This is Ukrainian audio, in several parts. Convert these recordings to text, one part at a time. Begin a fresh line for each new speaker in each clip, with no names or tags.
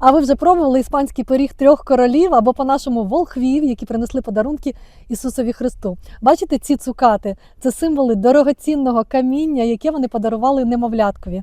А ви вже пробували іспанський пиріг трьох королів або по-нашому волхвів, які принесли подарунки Ісусові Христу. Бачите ці цукати? Це символи дорогоцінного каміння, яке вони подарували немовляткові.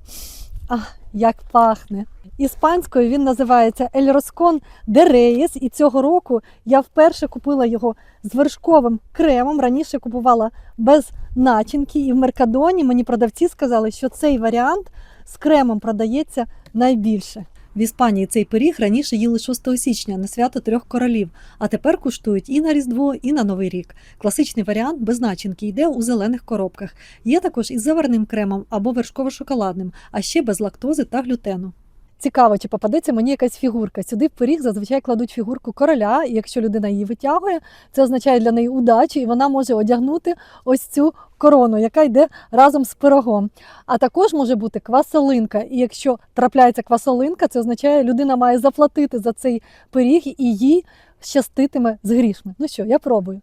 Ах, як пахне! Іспанською він називається Ель Роскон де Рейс, і цього року я вперше купила його з вершковим кремом. Раніше купувала без начинки, і в Меркадоні мені продавці сказали, що цей варіант з кремом продається найбільше. В Іспанії цей пиріг раніше їли 6 січня на свято трьох королів, а тепер куштують і на Різдво, і на Новий рік. Класичний варіант без начинки йде у зелених коробках. Є також із заварним кремом або вершково-шоколадним, а ще без лактози та глютену. Цікаво, чи попадеться мені якась фігурка. Сюди в пиріг зазвичай кладуть фігурку короля, і якщо людина її витягує, це означає для неї удачу, і вона може одягнути ось цю корону, яка йде разом з пирогом. А також може бути квасолинка. І якщо трапляється квасолинка, це означає, людина має заплатити за цей пиріг і їй щаститиме з грішми. Ну що, я пробую.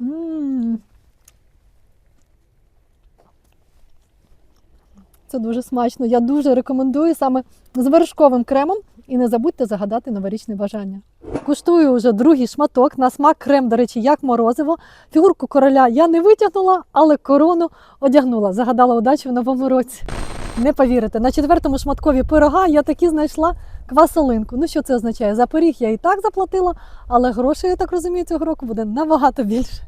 М. Це дуже смачно. Я дуже рекомендую саме з вершковим кремом. І не забудьте загадати новорічне бажання. Куштую вже другий шматок. На смак крем, до речі, як морозиво. Фігурку короля я не витягнула, але корону одягнула. Загадала удачі в новому році. Не повірите, на четвертому шматкові пирога я таки знайшла квасолинку. Ну що це означає? За пиріг я і так заплатила, але грошей, я так розумію, цього року буде набагато більше.